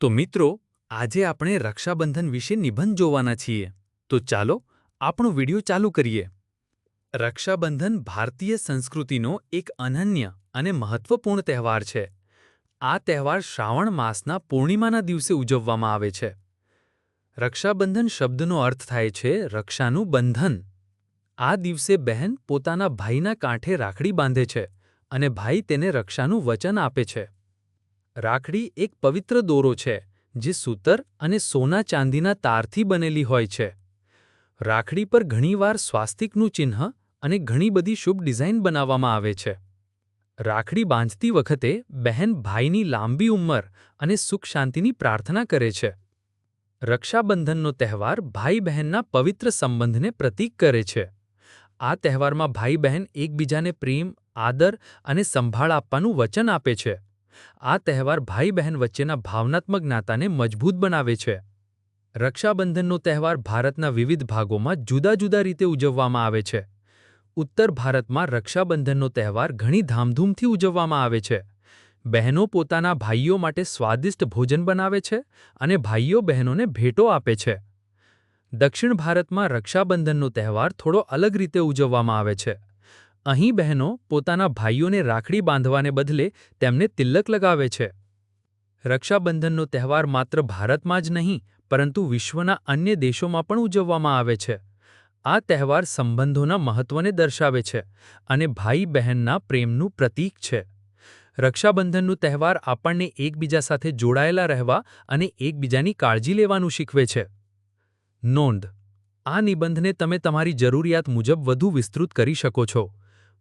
તો મિત્રો, આજે આપણે રક્ષાબંધન વિશે નિબંધ જોવાના છીએ. તો ચાલો, આપણો વિડિયો ચાલુ કરીએ. રક્ષાબંધન ભારતીય સંસ્કૃતિનો એક અનન્ય અને મહત્વપૂર્ણ તહેવાર છે. આ તહેવાર શ્રાવણ માસના પૂર્ણિમાના દિવસે ઉજવવામાં આવે છે. રક્ષાબંધન શબ્દનો અર્થ થાય છે રક્ષાનું બંધન. આ દિવસે બહેન પોતાના ભાઈના કાંઠે રાખડી બાંધે છે અને ભાઈ તેને રક્ષાનું વચન આપે છે. રાખડી એક પવિત્ર દોરો છે, જે સૂતર અને સોના ચાંદીના તારથી બનેલી હોય છે. રાખડી પર ઘણીવાર સ્વાસ્તિકનું ચિહ્ન અને ઘણી બધી શુભ ડિઝાઇન બનાવવામાં આવે છે. રાખડી બાંધતી વખતે બહેન ભાઈની લાંબી ઉંમર અને સુખ શાંતિની પ્રાર્થના કરે છે. રક્ષાબંધનનો તહેવાર ભાઈ બહેનના પવિત્ર સંબંધને પ્રતીક કરે છે. આ તહેવારમાં ભાઈ બહેન એકબીજાને પ્રેમ, આદર અને સંભાળ આપવાનું વચન આપે છે. આ તહેવાર ભાઈ બહેન વચ્ચેના ભાવનાત્મક નાતાને મજબૂત બનાવે છે. રક્ષાબંધનનો તહેવાર ભારતના વિવિધ ભાગોમાં જુદા જુદા રીતે ઉજવવામાં આવે છે. ઉત્તર ભારતમાં રક્ષાબંધનનો તહેવાર ઘણી ધામધૂમથી ઉજવવામાં આવે છે. બહેનો પોતાના ભાઈઓ માટે સ્વાદિષ્ટ ભોજન બનાવે છે અને ભાઈઓ બહેનોને ભેટો આપે છે. દક્ષિણ ભારતમાં રક્ષાબંધનનો તહેવાર થોડો અલગ રીતે ઉજવવામાં આવે છે. અહીં બહેનો પોતાના ભાઈઓને રાખડી બાંધવાને બદલે તેમને તિલક લગાવે છે. રક્ષાબંધનનો તહેવાર માત્ર ભારતમાં જ નહીં, પરંતુ વિશ્વના અન્ય દેશોમાં પણ ઉજવવામાં આવે છે. આ તહેવાર સંબંધોના મહત્વને દર્શાવે છે અને ભાઈ બહેનના પ્રેમનું પ્રતીક છે. રક્ષાબંધનનું તહેવાર આપણને એકબીજા સાથે જોડાયેલા રહેવા અને એકબીજાની કાળજી લેવાનું શીખવે છે. નોંધ. આ નિબંધને તમે તમારી જરૂરિયાત મુજબ વધુ વિસ્તૃત કરી શકો છો.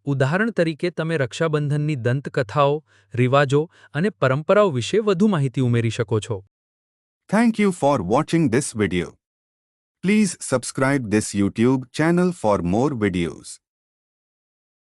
ઉદાહરણ તરીકે તમે રક્ષાબંધનની દંતકથાઓ રિવાજો અને પરંપરાઓ વિશે વધુ માહિતી ઉમેરી શકો છો Thank you for watching this video. Please subscribe this YouTube channel for more videos.